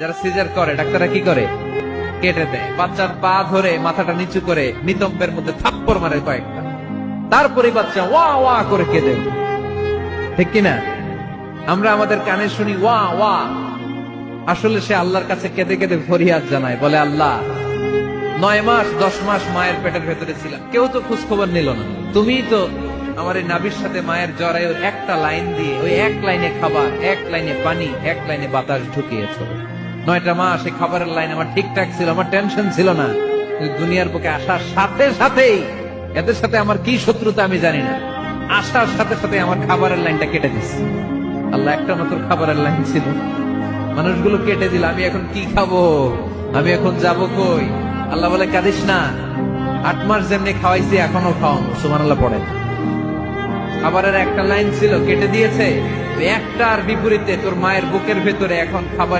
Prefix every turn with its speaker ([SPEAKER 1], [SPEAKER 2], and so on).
[SPEAKER 1] যারা সিজার করে, ডাক্তাররা কি করে? কেটে দেয়। বাচ্চার পা ধরে মাথাটা নিচু করে নিতম্বের মধ্যে থাপ্পড় মারে কয়েকটা। তারপরে বাচ্চা ওয়া ওয়া করে কেঁদে ঠিক কিনা? আমরা আমাদের কানে শুনি ওয়া ওয়া। আসলে সে আল্লাহর কাছে কেঁদে কেঁদে ফরিয়াদ জানায়, বলে, আল্লাহ, নয় মাস, দশ মাস মায়ের পেটের ভেতরে ছিলাম। কেউ তো খোঁজ খবর নিল না। তুমি তো আমার এই নাবির সাথে মায়ের জরায়ুর একটা লাইন দিয়ে ওই এক লাইনে খাবার, এক লাইনে পানি, এক লাইনে বাতাস ঢুকিয়েছো। নয়টা মাস এই খাবারের লাইন আমার ঠিকঠাক ছিল, আমার টেনশন ছিল না। দুনিয়ার বুকে আসার সাথে সাথেই এদের সাথে আমার কি শত্রুতা আমি জানি না। আসার সাথে সাথে আমার খাবারের লাইনটা কেটে দিচ্ছে আল্লাহ একটা মাত্র খাবারের লাইন ছিল। মানুষগুলো কেটে দিল, আমি এখন কি খাব? আমি এখন যাব কই? আল্লাহ বলে, কাঁদিস না। আট মাস যেমনি খাওয়াইছি, এখনও খাওয়ানো সুমান আল্লাহ পড়ে খাবারের একটা লাইন ছিল, কেটে দিয়েছে। একটার বিপরীতে তোর মায়ের বুকের ভেতরে এখন খাবার